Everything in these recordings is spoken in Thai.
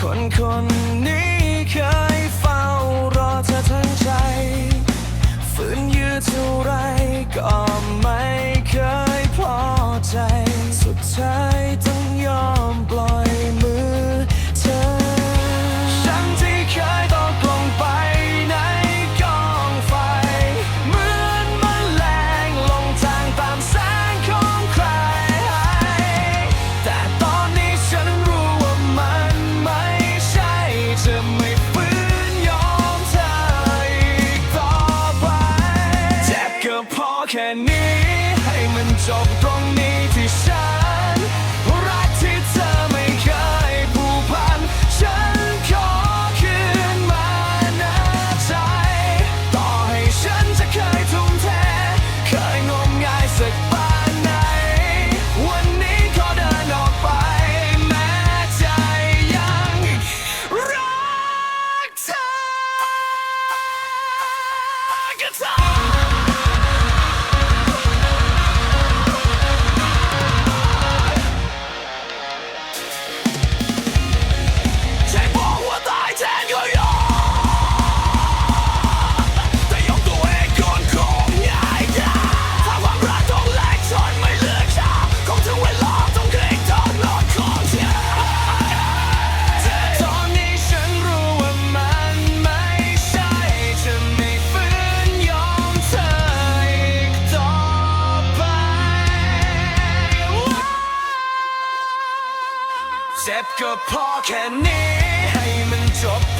คนคนนี้ 找不到你 เจ็บก็พอแค่นี้ ให้มันจบไป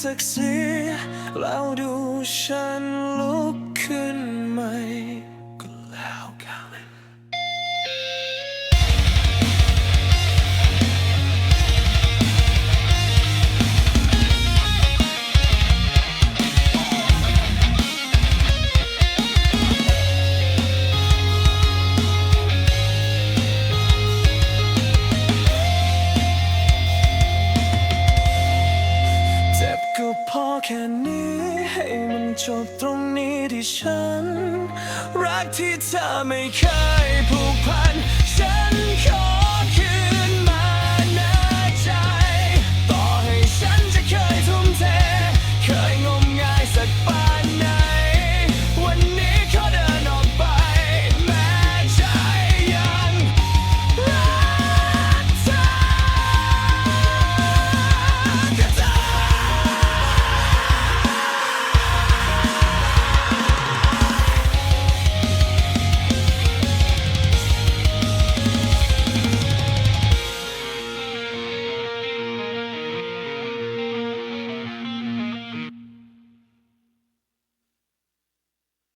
สักสิแล้วดูฉันลุกขึ้นใหม่ แค่นี้ให้มันจบตรงนี้ที่ฉัน รักที่เธอไม่เคยผูกพันฉัน